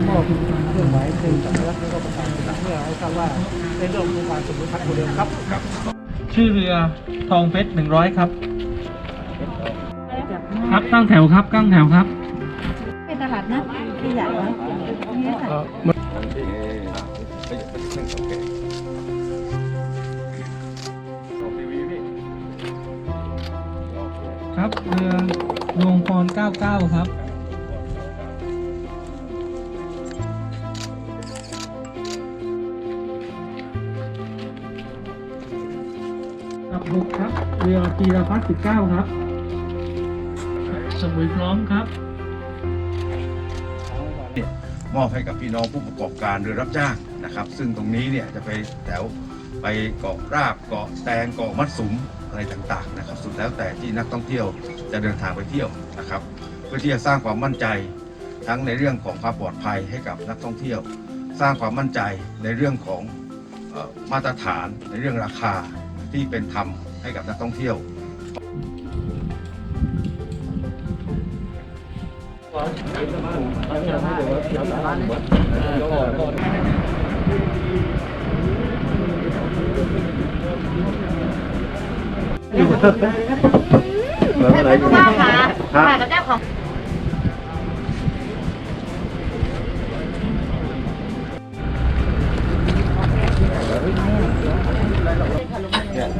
เครื่องหมายเชิงสัญลักษณ์แล้วก็ประกาศเพื่อให้ทราบว่าในเรื่องของการสมรสพัฒน์โมเดลครับชื่อเรือทองเพชรหนึ่งร้อยครับ ครับตั้งแถวครับตั้งแถวครับ เป็นตลาดนัดที่ใหญ่นะนี่ค่ะครับเรือลวงพร 99 ครับ กับบุกครับ เรือปีรพัฒน์19ครับ สมุยพร้อมครับ มอบให้กับพี่น้องผู้ประกอบการเรือรับจ้างนะครับ ซึ่งตรงนี้เนี่ยจะไปแถวไปเกาะราบเกาะแตงเกาะมัดสุมอะไรต่างๆนะครับ สุดแล้วแต่ที่นักท่องเที่ยวจะเดินทางไปเที่ยวนะครับ เพื่อที่จะสร้างความมั่นใจทั้งในเรื่องของความปลอดภัยให้กับนักท่องเที่ยว สร้างความมั่นใจในเรื่องของออมาตรฐานในเรื่องราคา ที่เป็นธรรมให้กับนักท่องเที่ยวผู้ว่าค่ะค่ะกับเจ้าของ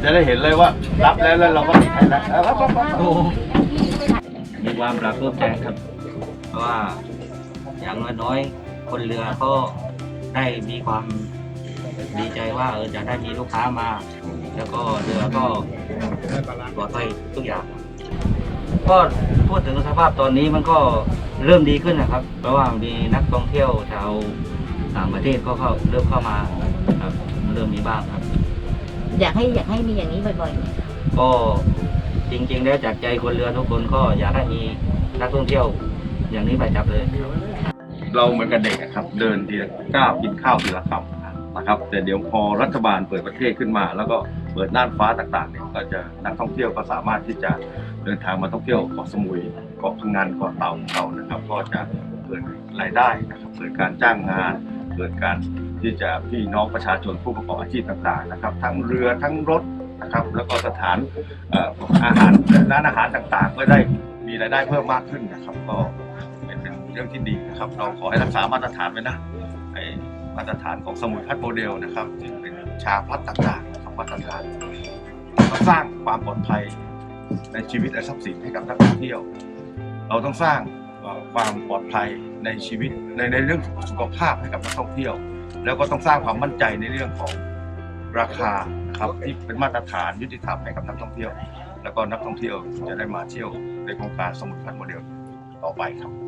จะได้เห็นเลยว่า รับแล้วแล้วเราก็มีใครแล้วรับรับรับมีความปลาปลื้มใจครับ เพราะว่าอย่างน้อยคนเรือก็ได้มีความดีใจว่าเออจะได้มีลูกค้ามา แล้วก็เรือก็ปลอดภัยทุกอย่าง ก็พูดถึงสภาพตอนนี้มันก็เริ่มดีขึ้นนะครับ เพราะว่ามีนักท่องเที่ยวชาวต่างประเทศก็เข้าเริ่มเข้ามาครับเริ่มมีบ้างครับ อยากให้อยากให้มีอย่างนี้บ่อยก็จริงๆ แล้วจากใจคนเรือทุกคนก็อยากให้มีนักท่องเที่ยวอย่างนี้ไปจับเลย เราเหมือนกับเด็กอะครับ เดินทีละก้าวกินข้าวทีละคำนะครับ แต่เดี๋ยวพอรัฐบาลเปิดประเทศขึ้นมา แล้วก็เปิดน่านฟ้าต่างๆเนี่ยก็จะนักท่องเที่ยวก็สามารถที่จะเดินทางมาท่องเที่ยวเกาะสมุยเกาะพังงานเกาะเต่าของเรานะครับ ก็จะเกิดรายได้นะครับเกิดการจ้างงานเกิดการ ที่จะพี่น้องประชาชนผู้ประกอบอาชีพต่างๆนะครับ ทั้งเรือทั้งรถนะครับ แล้วก็สถานอาหารร้านอาหารต่างๆ ก็ได้มีรายได้เพิ่มมากขึ้นนะครับ ก็เป็นเรื่องที่ดีนะครับ เราขอให้รักษามาตรฐานไว้นะมาตรฐานของสมุยพัฒโมเดลนะครับที่เป็นชาพัดต่างๆนะครับมาตรฐานมาสร้างความปลอดภัยในชีวิตและทรัพย์สินให้กับนักท่องเที่ยว เราต้องสร้างความปลอดภัยในชีวิตในในเรื่องสุขภาพให้กับนักท่องเที่ยว แล้วก็ต้องสร้างความมั่นใจในเรื่องของราคานะครับที่เป็นมาตรฐานยุติธรรมให้กับนักท่องเที่ยว แล้วก็นักท่องเที่ยวจะได้มาเที่ยวในโครงการสมุทรพัฒน์โมเดลต่อไปครับ